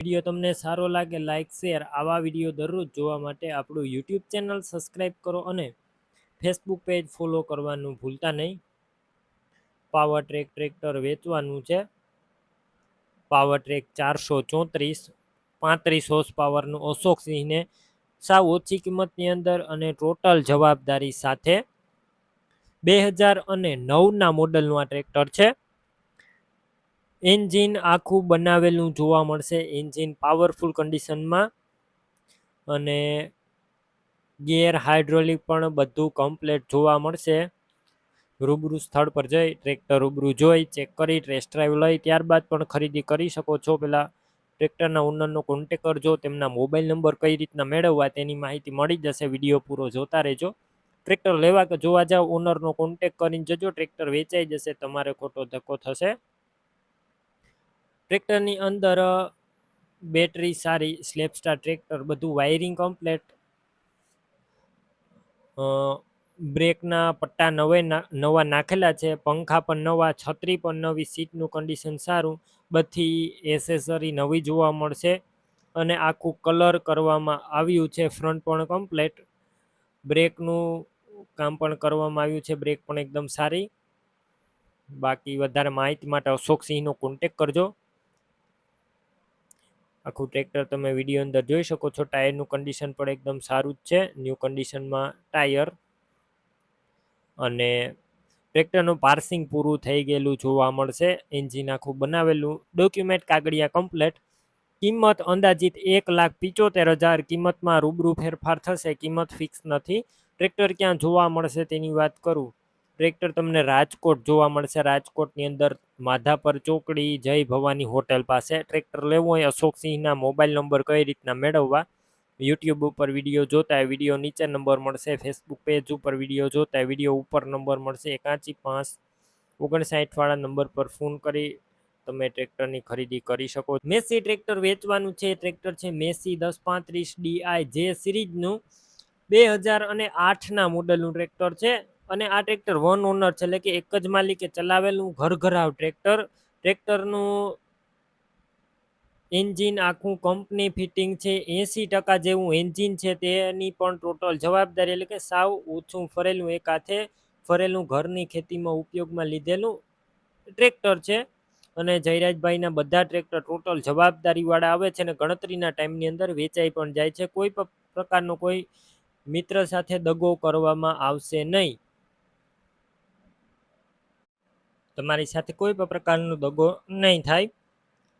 Video તમને સારો લાગે લાઇક શેર આવા વીડિયો દરરોજ જોવા માટે આપણું યુટ્યુબ ચેનલ સબસ્ક્રાઈબ કરો અને ફેસબુક પેજ ફોલો કરવાનું ભૂલતા નહીં. પાવર ટ્રેક ટ્રેક્ટર વેચવાનું છે. પાવર ટ્રેક ચારસો ચોત્રીસ, પાંત્રીસ હોર્સ પાવરનું અશોક સિંહને સાવ ઓછી કિંમતની અંદર અને ટોટલ જવાબદારી સાથે બે હજાર અને નવના મોડલનું આ ટ્રેક્ટર છે. એન્જિન આખું બનાવેલું જોવા મળશે. એન્જિન પાવરફુલ કન્ડિશનમાં અને ગિયર હાઇડ્રોલિક પણ બધું કમ્પ્લેટ જોવા મળશે. રૂબરૂ સ્થળ પર જઈ ટ્રેક્ટર રૂબરૂ જોઈ ચેક કરી ટેસ્ટ ડ્રાઈવ લઈ, ત્યારબાદ પણ ખરીદી કરી શકો છો. પહેલાં ટ્રેક્ટરના ઓનરનો કોન્ટેક કરજો, તેમના મોબાઈલ નંબર કઈ રીતના મેળવવા તેની માહિતી મળી જશે. વીડિયો પૂરો જોતા રહેજો. ટ્રેક્ટર લેવા કે જોવા જાવ ઓનરનો કોન્ટેક કરીને જજો. ટ્રેક્ટર વેચાઈ જશે, તમારે ખોટો ધક્કો થશે. ટ્રેક્ટરની અંદર બેટરી સારી સ્લેપસ્ટાર ટ્રેક્ટર, બધું વાયરિંગ કમ્પ્લેટ. બ્રેકના પટ્ટા નવે નવા નાખેલા છે, પંખા પણ નવા, છત્રી પણ નવી, સીટનું કન્ડિશન સારું, બધી એસેસરી નવી જોવા મળશે. અને આખું કલર કરવામાં આવ્યું છે ફ્રન્ટ પણ કમ્પ્લેટ બ્રેકનું કામ પણ કરવામાં આવ્યું છે, બ્રેક પણ એકદમ સારી. બાકી વધારે માહિતી માટે અશોક સિંહનો કોન્ટેક કરજો. આખું ટ્રેક્ટર તમે વીડિયો અંદર જોઈ શકો છો. ટાયરનું કન્ડિશન પણ એકદમ સારું જ છે. ન્યૂ કન્ડિશનમાં ટાયર અને ટ્રેક્ટરનું પાર્સિંગ પૂરું થઈ ગયેલું જોવા મળશે. એન્જિન આખું બનાવેલું. ડોક્યુમેન્ટ કાગળિયા કમ્પ્લેટ કિંમત અંદાજિત એક લાખ પિચોતેર હજાર. કિંમતમાં રૂબરૂ ફેરફાર થશે. કિંમત ફિક્સ નથી. ટ્રેક્ટર ક્યાં જોવા મળશે તેની વાત કરું. ટ્રેક્ટર તમને રાજકોટ જોવા મળશે. રાજકોટની અંદર માધાપર ચોકડી, જય ભવાની હોટેલ પાસે. ટ્રેક્ટર લેવું હોય અશોકસિંહના મોબાઈલ નંબર કઈ રીતના મેળવવા? યુટ્યુબ ઉપર વીડિયો જોતા વીડિયો નીચે નંબર મળશે. ફેસબુક પેજ ઉપર વીડિયો જોતા વીડિયો ઉપર નંબર મળશે. એકાંચી પાંચ ઓગણસાઠવાળા નંબર પર ફોન કરી તમે ટ્રેક્ટરની ખરીદી કરી શકો મેસી ટ્રેક્ટર વેચવાનું છે. ટ્રેક્ટર છે મેસી દસ પાંત્રીસ ડીઆઈ જે સિરીઝનું બે હજાર અને આઠના મોડલનું ટ્રેક્ટર છે. અને આ ટ્રેક્ટર વન ઓનર છે, એટલે કે એક જ માલિકે ચલાવેલું ઘર ઘરાવ ટ્રેક્ટર. ટ્રેક્ટરનું એન્જિન આખું કંપની ફિટિંગ છે, એંસી ટકા જેવું એન્જિન છે, તેની પણ ટોટલ જવાબદારી, એટલે કે સાવ ઓછું ફરેલું એક હાથે ફરેલું ઘરની ખેતીમાં ઉપયોગમાં લીધેલું ટ્રેક્ટર છે. અને જયરાજભાઈના બધા ટ્રેક્ટર ટોટલ જવાબદારીવાળા આવે છે અને ગણતરીના ટાઈમની અંદર વેચાઈ પણ જાય છે. કોઈ પ્રકારનો કોઈ મિત્ર સાથે દગો કરવામાં આવશે નહીં. તમારી સાથે કોઈ પણ પ્રકારનો દગો નહીં થાય.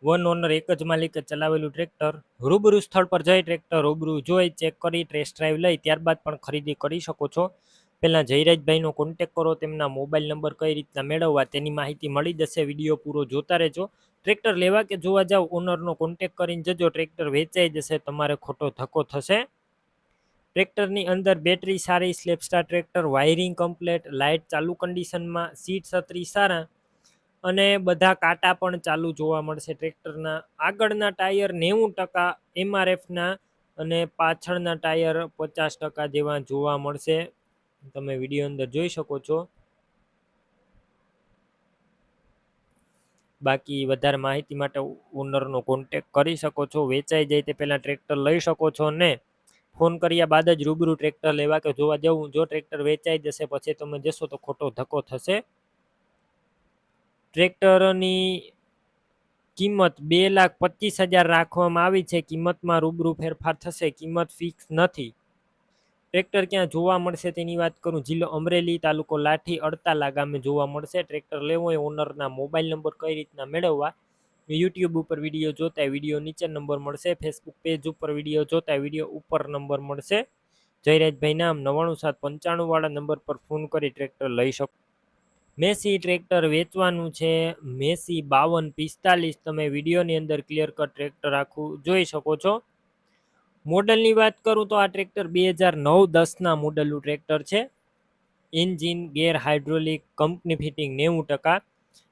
વન ઓનર એક જ માલિકે ચલાવેલું ટ્રેક્ટર, રૂબરૂ સ્થળ પર જઈ ટ્રેક્ટર રૂબરૂ જોઈ, ચેક કરી ટેસ્ટ ડ્રાઈવ લઈ, ત્યારબાદ પણ ખરીદી કરી શકો છો. પહેલાં જયરાજભાઈનો કોન્ટેક કરો, તેમના મોબાઈલ નંબર કઈ રીતના મેળવવા તેની માહિતી મળી જશે. વીડિયો પૂરો જોતા રહેજો. ટ્રેક્ટર લેવા કે જોવા જાવ ઓનરનો કોન્ટેક કરીને જજો. ટ્રેક્ટર વેચાઈ જશે, તમારે ખોટો ધક્કો થશે. ટ્રેક્ટરની અંદર બેટરી સારી self starter tractor, wiring complete, light ચાલુ કન્ડિશનમાં, સીટ છત્રી સારા અને બધા કાંટા પણ ચાલુ જોવા મળશે ટ્રેક્ટરના. આગળના ટાયર નેવું ટકા એમઆરએફના અને પાછળના ટાયર પચાસ ટકા જેવા જોવા મળશે. તમે વીડિયો અંદર જોઈ શકો છો. બાકી વધારે માહિતી માટે ઓનરનો કોન્ટેક કરી શકો છો. વેચાઈ જાય તે પહેલાં ટ્રેક્ટર લઈ શકો છો ને ફોન કર્યા બાદ જ રૂબરૂ ટ્રેક્ટર લેવા કે જોવા જવું. જો ટ્રેક્ટર વેચાઈ જશે પછી તમે જશો તો ખોટો ધક્કો થશે. ટ્રેક્ટરની કિંમત બે લાખ પચીસ હજાર રાખવામાં આવી છે. કિંમતમાં રૂબરૂ ફેરફાર થશે. કિંમત ફિક્સ નથી. ટ્રેક્ટર ક્યાં જોવા મળશે તેની વાત કરું. જિલ્લો અમરેલી તાલુકો લાઠી અડતાલા ગામે જોવા મળશે. ટ્રેક્ટર લેવો હોય ઓનરના મોબાઈલ નંબર કઈ રીતના મેળવવા? યુટ્યુબ ઉપર વીડિયો જોતા વીડિયો નીચે નંબર મળશે ફેસબુક પેજ ઉપર વીડિયો જોતા વીડિયો ઉપર નંબર મળશે. જયરાજભાઈ નામ નવાણું સાત પંચાણુંવાળા નંબર પર ફોન કરી ટ્રેક્ટર લઈ શકો. મેસી ટ્રેક્ટર વેચવાનું છે, મેસી બાવન પિસ્તાલીસ, તમે વિડીયોની અંદર ક્લિયર કટ ટ્રેક્ટર આખું જોઈ શકો છો. મોડલની વાત કરું તો આ ટ્રેક્ટર બે હજાર નવ દસના મોડલનું ટ્રેક્ટર છે. Engine gear hydraulic company fitting નેવું ટકા.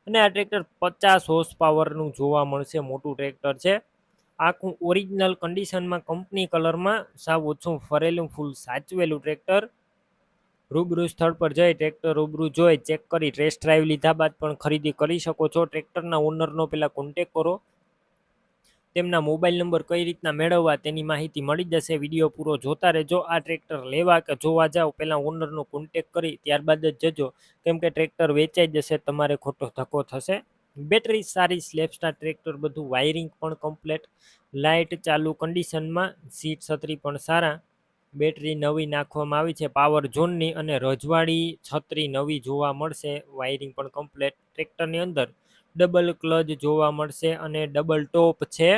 અને આ ટ્રેક્ટર પચાસ હોર્સ પાવરનું જોવા મળશે, મોટું ટ્રેક્ટર છે. આખું ઓરિજિનલ કન્ડિશનમાં કંપની કલરમાં સાવ ઓછું ફરેલું ફૂલ સાચવેલું ટ્રેક્ટર રૂબરૂ સ્થળ પર જઈ ટ્રેક્ટર રૂબરૂ જોઈ ચેક કરી ટેસ્ટ ડ્રાઈવ લીધા બાદ પણ ખરીદી કરી શકો છો. ટ્રેક્ટરના ઓનરનો પહેલાં કોન્ટેક કરો. તેમના મોબાઈલ નંબર કઈ રીતના મેળવવા તેની માહિતી મળી જશે, વીડિયો પૂરો જોતા રહેજો. આ ટ્રેક્ટર લેવા કે જોવા જાઓ, પહેલાં ઓનરનો કોન્ટેક કરી, ત્યારબાદ જ જજો. કેમ કે ટ્રેક્ટર વેચાઈ જશે, તમારે ખોટો ધક્કો થશે. બેટરી સારી સ્લેબ્સના ટ્રેક્ટર, બધું વાયરિંગ પણ કમ્પ્લેટ લાઇટ ચાલુ કન્ડિશનમાં સીટ છત્રી પણ સારા. બેટરી નવી નાખવામાં આવી છે પાવર ઝોનની અને રજવાડી છત્રી નવી જોવા મળશે વાયરિંગ પણ કમ્પ્લેટ ટ્રેક્ટરની અંદર ડબલ ક્લચ જોવા મળશે અને ડબલ ટોપ છે.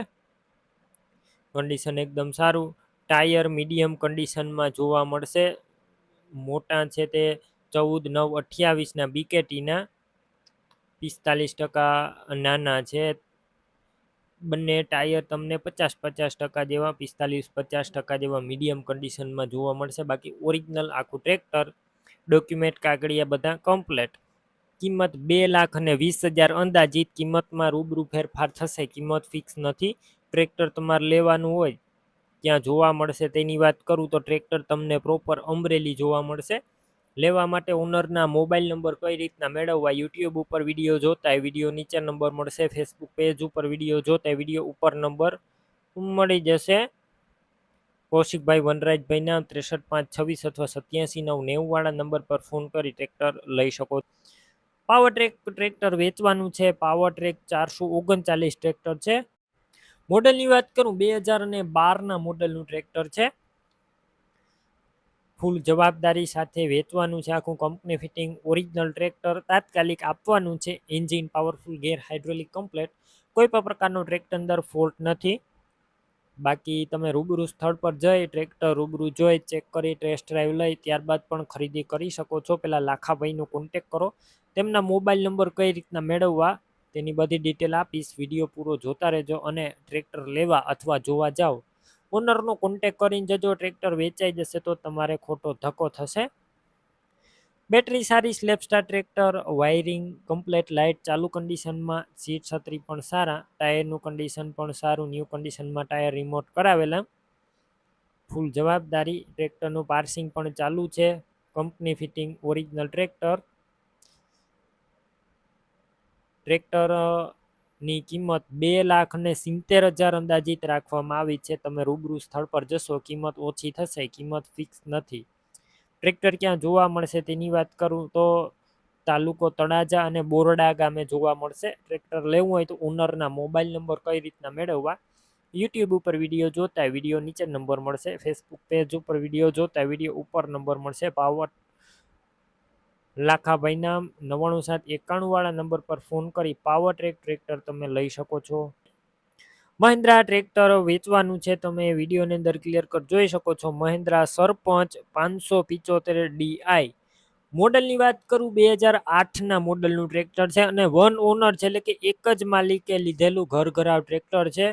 કન્ડિશન એકદમ સારું. ટાયર મીડિયમ કન્ડિશનમાં જોવા મળશે. મોટા છે તે ચૌદ, નવ અઠ્યાવીસના બીકેટીના પિસ્તાલીસ ટકા નાના છે. બંને ટાયર તમને પચાસ પચાસ ટકા જેવા, પિસ્તાલીસ, પચાસ ટકા જેવા મીડિયમ કન્ડિશનમાં જોવા મળશે. બાકી ઓરિજિનલ આખું ટ્રેક્ટર ડોક્યુમેન્ટ કાગળિયા બધા કમ્પ્લેટ કિંમત બે લાખ અને વીસ હજાર અંદાજિત કિંમતમાં રૂબરૂ ફેરફાર થશે. કિંમત ફિક્સ નથી. ટ્રેક્ટર તમારે લેવાનું હોય, ત્યાં જોવા મળશે. તેની વાત કરું તો ટ્રેક્ટર તમને પ્રોપર અમરેલી જોવા મળશે. લેવા માટે ઓનરના મોબાઈલ નંબર કઈ રીતના મેળવવા, યુટ્યુબ ઉપર વીડિયો જોતા વીડિયો નીચે નંબર મળશે. ફેસબુક પેજ ઉપર વીડિયો જોતા વીડિયો ઉપર નંબર મળી જશે. કૌશિકભાઈ વનરાજભાઈના ત્રેસઠ પાંચ, છવ્વીસ અથવા સત્યાસી નવ નેવું વાળા નંબર પર ફોન કરી ટ્રેક્ટર લઈ શકો પાવર ટ્રેક ટ્રેક્ટર વેચવાનું છે. પાવર ટ્રેક ચારસો ઓગણચાલીસ ટ્રેક્ટર છે. મોડલની વાત કરું, બે હજાર અને બારના મોડલનું ટ્રેક્ટર છે. ફૂલ જવાબદારી સાથે વેચવાનું છે. આખું કંપની ફિટિંગ ઓરિજિનલ ટ્રેક્ટર તાત્કાલિક આપવાનું છે. Engine powerful gear hydraulic complete કોઈ પણ પ્રકારનો ટ્રેક્ટર અંદર ફોલ્ટ નથી. બાકી તમે રૂબરૂ સ્થળ પર જઈ ટ્રેક્ટર રૂબરૂ જોઈ ચેક કરી ટેસ્ટ ડ્રાઈવ લઈ, ત્યારબાદ પણ ખરીદી કરી શકો છો. પહેલાં લાખાભાઈનો કોન્ટેક કરો. તેમના મોબાઈલ નંબર કઈ રીતના મેળવવા તેની બધી ડિટેલ આપીશ વીડિયો પૂરો જોતા રહેજો અને ટ્રેક્ટર લેવા અથવા જોવા જાઓ. ઓનરનો કોન્ટેક કરીને જજો ટ્રેક્ટર વેચાઈ જશે તો તમારે ખોટો ધક્કો થશે. બેટરી સારી self starter tractor wiring complete light ચાલુ કન્ડિશનમાં સીટ છત્રી પણ સારા ટાયરનું કન્ડિશન પણ સારું ન્યૂ કન્ડિશનમાં ટાયર રિમોટ કરાવેલા. ફૂલ જવાબદારી ટ્રેક્ટરનું પાર્સિંગ પણ ચાલુ છે. કંપની ફિટિંગ ઓરિજિનલ ટ્રેક્ટર ટ્રેક્ટરની કિંમત બે લાખ ને સિત્તેર હજાર અંદાજિત રાખવામાં આવી છે. તમે રૂબરૂ સ્થળ પર જશો, કિંમત ઓછી થશે, કિંમત ફિક્સ નથી. ટ્રેક્ટર ક્યાં જોવા મળશે તેની વાત કરું તો તાલુકો તળાજા અને બોરડા ગામે જોવા મળશે. ટ્રેક્ટર લેવું હોય તો ઓનરના મોબાઈલ નંબર કઈ રીતના મેળવવા? યુટ્યુબ ઉપર વીડિયો જોતા વીડિયો નીચે નંબર મળશે. ફેસબુક પેજ ઉપર વીડિયો જોતા વીડિયો ઉપર નંબર મળશે. પાવર લાખાભાઈના નવ્વાણું સાત એકાણુંવાળા નંબર પર ફોન કરી પાવર ટ્રેક ટ્રેક્ટર તમે લઈ શકો છો. મહિન્દ્રા ટ્રેક્ટર વેચવાનું છે, તમે વિડીયોની અંદર ક્લિયર કર, જોઈ શકો છો. મહિન્દ્રા સરપંચ પાંચસો પિચોતેર ડીઆઈ મોડલની વાત કરું, બે હજાર આઠના મોડલનું ટ્રેક્ટર છે અને વન ઓનર છે, એટલે કે એક જ માલિકે લીધેલું ઘર ઘરાવ ટ્રેક્ટર છે.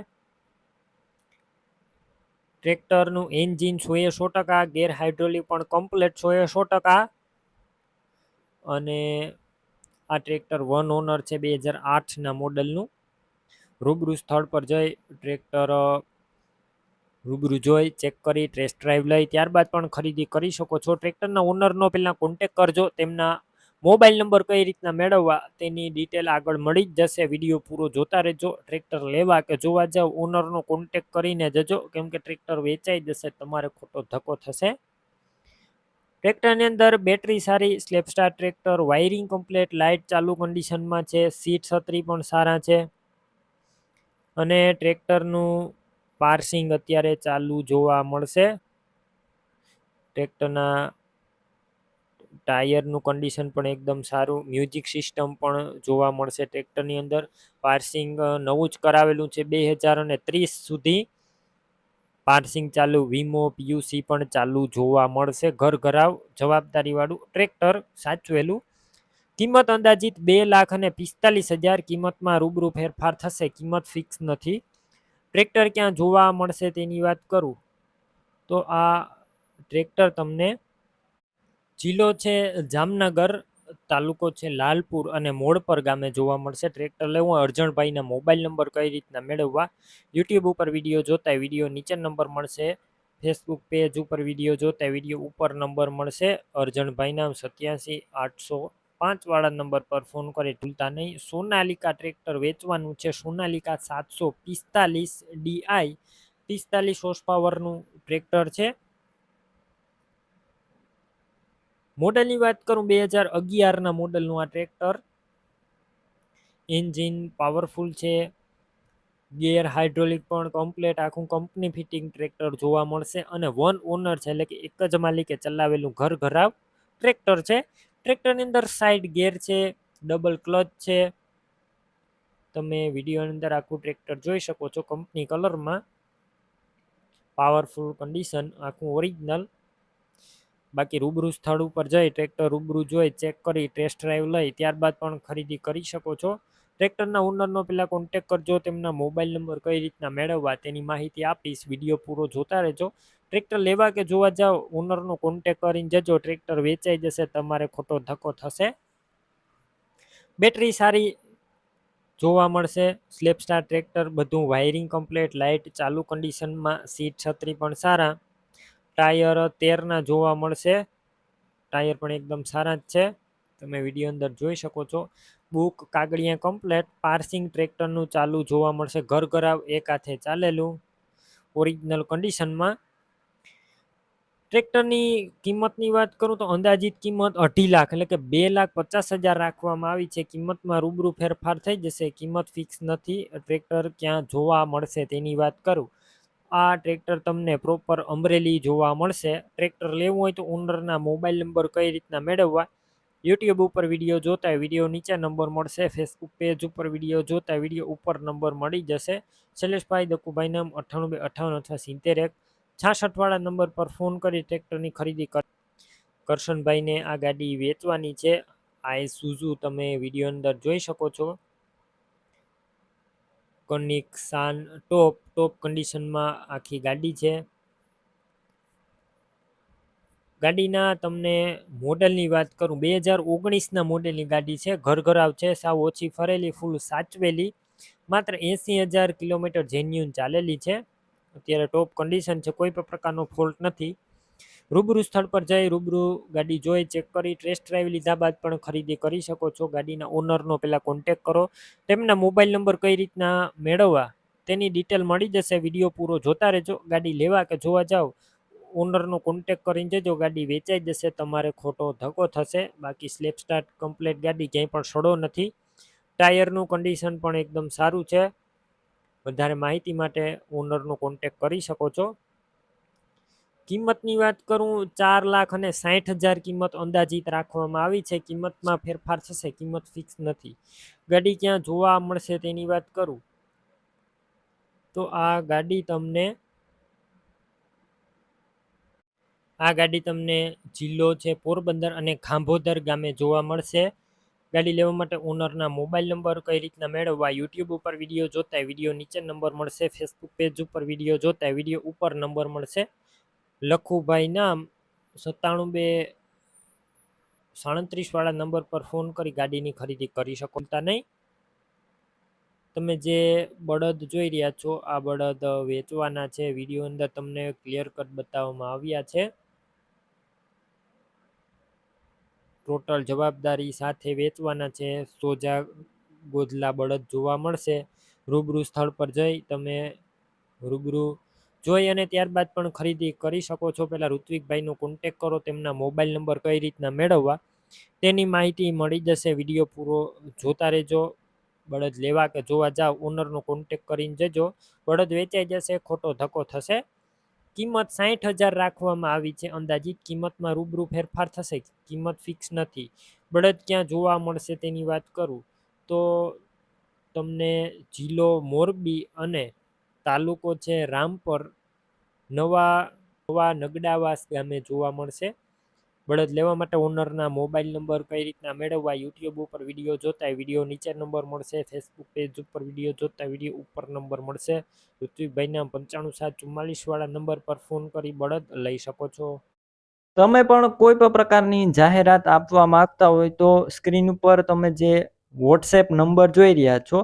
ટ્રેક્ટરનું એન્જિન સો એ સો ટકા, ગેર હાઇડ્રોલિક પણ કમ્પ્લેટ સો એ સો ટકા. અને આ ટ્રેક્ટર વન ઓનર છે બે હજાર આઠના મોડલનું. રૂબરૂ સ્થળ પર જઈ ટ્રેક્ટર રૂબરૂ જોઈ, ચેક કરી, ટેસ્ટ ડ્રાઈવ લઈ, ત્યારબાદ પણ ખરીદી કરી શકો છો. ટ્રેક્ટરના ઓનરનો પહેલાં કોન્ટેક કરજો, તેમના મોબાઈલ નંબર કઈ રીતના મેળવવા તેની ડિટેલ આગળ મળી જ જશે. વીડિયો પૂરો જોતા રહેજો, ટ્રેક્ટર લેવા કે જોવા જાવ, ઓનરનો કોન્ટેક કરીને જજો. કેમ કે ટ્રેક્ટર વેચાઈ જશે, તમારે ખોટો ધક્કો થશે. ટ્રેક્ટરની અંદર બેટરી સારી self starter tractor, wiring complete, light ચાલુ કન્ડિશનમાં છે, સીટ છત્રી પણ સારા છે. અને ટ્રેક્ટરનું પાર્સિંગ અત્યારે ચાલુ જોવા મળશે. ટ્રેક્ટરના ટાયરનું કન્ડિશન પણ એકદમ સારું. મ્યુઝિક સિસ્ટમ પણ જોવા મળશે ટ્રેક્ટરની અંદર. પાર્સિંગ નવું જ કરાવેલું છે, બે હજાર અને ત્રીસ સુધી. પાર્સિંગ ચાલુ, વીમો, પીયુસી પણ ચાલુ જોવા મળશે. ઘર ઘરાવ જવાબદારીવાળું ટ્રેક્ટર સાચવેલું. કિંમત અંદાજિત બે લાખ અને પિસ્તાલીસ હજાર કિંમતમાં રૂબરૂ ફેરફાર થશે. કિંમત ફિક્સ નથી. ટ્રેક્ટર ક્યાં જોવા મળશે તેની વાત કરું? તો આ ટ્રેક્ટર તમને જિલ્લો છે જામનગર તાલુકો છે લાલપુર અને મોડપર ગામે જોવા મળશે. ટ્રેક્ટર લેવું અર્જણભાઈના મોબાઈલ નંબર કઈ રીતના મેળવવા? યુટ્યુબ ઉપર વીડિયો જોતા વીડિયો નીચે નંબર મળશે. ફેસબુક પેજ ઉપર વીડિયો જોતા વીડિયો ઉપર નંબર મળશે. અર્જણભાઈના સત્યાસી આઠસો પાંચવાળા નંબર પર ફોન કરે. ભૂલતા નહીં. સોનાલિકા ટ્રેક્ટર વેચવાનું છે. સોનાલિકા સાતસો પિસ્તાલીસ ડીઆઈ પિસ્તાલીસ હોર્સ પાવરનું ટ્રેક્ટર છે. મોડલની વાત કરું બે હજાર અગિયારના મોડલનું આ ટ્રેક્ટર. એન્જિન પાવરફુલ છે. ગિયર હાઇડ્રોલિક પણ કમ્પ્લેટ. આખું કંપની ફિટિંગ ટ્રેક્ટર જોવા મળશે અને વન ઓનર છે એટલે કે એક જ માલિકે ચલાવેલું ઘર ઘરાવ ટ્રેક્ટર છે. ટ્રેક્ટરની અંદર સાઈડ ગેર છે, ડબલ ક્લચ છે. તમે વિડીયોની અંદર આખું ટ્રેક્ટર જોઈ શકો છો કંપની કલરમાં. પાવરફુલ કન્ડિશન, આખું ઓરિજિનલ. બાકી રૂબરૂ સ્થળ ઉપર જઈ, ટ્રેક્ટર રૂબરૂ જોઈ ચેક કરી ટેસ્ટ ડ્રાઈવ લઈ, ત્યારબાદ પણ ખરીદી કરી શકો છો. ટ્રેક્ટરના ઓનરનો પહેલાં કોન્ટેક કરજો, તેમના મોબાઈલ નંબર કઈ રીતના મેળવવા તેની માહિતી આપીશ. વીડિયો પૂરો જોતા રહેજો. ટ્રેક્ટર લેવા કે જોવા જાઓ ઓનરનો કોન્ટેક કરીને જજો. ટ્રેક્ટર વેચાઈ જશે, તમારે ખોટો ધક્કો થશે. બેટરી સારી જોવા મળશે. સ્લેપ સ્ટાર ટ્રેક્ટર, બધું વાયરિંગ કમ્પ્લેટ લાઇટ ચાલુ કન્ડિશનમાં સીટ છત્રી પણ સારા. ટાયર તેરના જોવા મળશે. ટાયર પણ એકદમ સારા જ છે. તમે વીડિયો અંદર જોઈ શકો છો. બુક કાગળિયા કમ્પ્લેટ, પાર્સિંગ ટ્રેક્ટરનું ચાલુ જોવા મળશે. ઘર ઘરાવ એક હાથે ચાલેલું. ઓરિજિનલ કન્ડિશનમાં. ટ્રેક્ટરની કિંમતની વાત કરું તો અંદાજિત કિંમત અઢી લાખ, એટલે કે બે લાખ પચાસ હજાર રાખવામાં આવી છે. કિંમતમાં રૂબરૂ ફેરફાર થઈ જશે. કિંમત ફિક્સ નથી. ટ્રેક્ટર ક્યાં જોવા મળશે તેની વાત કરું. આ ટ્રેક્ટર તમને પ્રોપર અમરેલી જોવા મળશે. ટ્રેક્ટર લેવું હોય તો ઓનરના મોબાઈલ નંબર કઈ રીતના મેળવવા યુટ્યુબ ઉપર વીડિયો જોતા વીડિયો નીચે નંબર મળશે ફેસબુક પેજ ઉપર વીડિયો જોતા વીડિયો ઉપર નંબર મળી જશે. શૈલેષભાઈ દકુભાઈ નામ અઠ્ઠાણું બે અઠ્ઠાવન અથવા સિત્તેર એક, છાસઠવાળા નંબર પર ફોન કરી ટ્રેક્ટરની ખરીદી કર, કરશનભાઈને આ ગાડી વેચવાની છે. આ સુઝુ તમે વીડિયો અંદર જોઈ શકો છો. કનિક સાન ટોપ ટોપ કન્ડિશનમાં આખી ગાડી છે. ગાડીના તમને મોડલની વાત કરું, બે હજાર ઓગણીસના મોડેલની ગાડી છે. ઘર ઘરાવ છે, સાવ ઓછી ફરેલી ફૂલ સાચવેલી. માત્ર એંસી હજાર કિલોમીટર જેન્યુન ચાલેલી છે. અત્યારે ટોપ કન્ડિશન છે, કોઈ પણ પ્રકારનો ફોલ્ટ નથી. રૂબરૂ સ્થળ પર જઈ રૂબરૂ ગાડી જોઈ ચેક કરી ટેસ્ટ ડ્રાઈવ લીધા બાદ પણ ખરીદી કરી શકો છો. ગાડીના ઓનરનો પહેલાં કોન્ટેક કરો. તેમના મોબાઈલ નંબર કઈ રીતના મેળવવા તેની ડિટેલ મળી જશે. વીડિયો પૂરો જોતા રહેજો. ગાડી લેવા કે જોવા જાઓ ઓનરનો કોન્ટેક કરીને જજો. ગાડી વેચાઈ જશે, તમારે ખોટો ધક્કો થશે. બાકી સ્લેપ સ્ટાર્ટ કમ્પ્લેટ ગાડી ક્યાંય પણ સડો નથી. ટાયરનું કન્ડિશન પણ એકદમ સારું છે. વધારે માહિતી માટે ઓનરનો કોન્ટેક કરી શકો છો. કિંમતની વાત કરું, ચાર લાખ અને સાઠ હજાર કિંમત અંદાજિત રાખવામાં આવી છે. કિંમતમાં ફેરફાર થશે, કિંમત ફિક્સ નથી. ગાડી ક્યાં જોવા મળશે તેની વાત કરું. તો આ ગાડી તમને, આ ગાડી તમને જિલ્લો છે, પોરબંદર અને ખાંભોદર ગામે જોવા મળશે. ગાડી લેવા માટે ઓનરના મોબાઈલ નંબર કઈ રીતના મેળવવા, યુટ્યુબ ઉપર વીડિયો જોતા વીડિયો નીચે નંબર મળશે, ફેસબુક પેજ ઉપર વીડિયો જોતા વીડિયો ઉપર નંબર મળશે. લખુભાઈ નામ સત્તાણું બે સાડત્રીસવાળા નંબર પર ફોન કરી ગાડીની ખરીદી કરી શકતા નહીં? તમે જે બળદ જોઈ રહ્યા છો, આ બળદ વેચવાના છે. વીડિયો અંદર તમને ક્લિયર કટ બતાવવામાં આવ્યા છે. ટોટલ જવાબદારી સાથે વેચવાના છે. સોજા ગોધલા બળદ જોવા મળશે. રૂબરૂ સ્થળ પર જઈ તમે રૂબરૂ જોઈ અને ત્યારબાદ પણ ખરીદી કરી શકો છો. પહેલાં ઋત્વિકભાઈનો કોન્ટેક કરો, તેમના મોબાઈલ નંબર કઈ રીતના મેળવવા, તેની માહિતી મળી જશે. વીડિયો પૂરો જોતા રહેજો. બળદ લેવા કે જોવા જાઓ ઓનરનો કોન્ટેક કરીને જજો. બળદ વેચાઈ જશે, ખોટો ધક્કો થશે. કિંમત સાઠ હજાર રાખવામાં આવી છે. અંદાજિત કિંમતમાં રૂબરૂ ફેરફાર થશે. કિંમત ફિક્સ નથી. બળદ ક્યાં જોવા મળશે તેની વાત કરું. તો તમને જિલ્લો મોરબી અને તાલુકો છે રામપર. નવા નવા નગડાવાસ ગામે જોવા મળશે. બળદ લેવા માટે ઓનરના મોબાઈલ નંબર કઈ રીતના મેળવવા યુટ્યુબ ઉપર વીડિયો જોતા, વીડિયો નીચે નંબર મળશે. ફેસબુક પેજ ઉપર વીડિયો જોતા, વીડિયો ઉપર નંબર મળશે. ઋત્વિકભાઈના પંચાણું સાત ચુમ્માલીસવાળા નંબર પર ફોન કરી બળદ લઈ શકો છો. તમે પણ કોઈ પણ પ્રકારની જાહેરાત આપવા માંગતા હોય તો સ્ક્રીન ઉપર તમે જે વોટ્સએપ નંબર જોઈ રહ્યા છો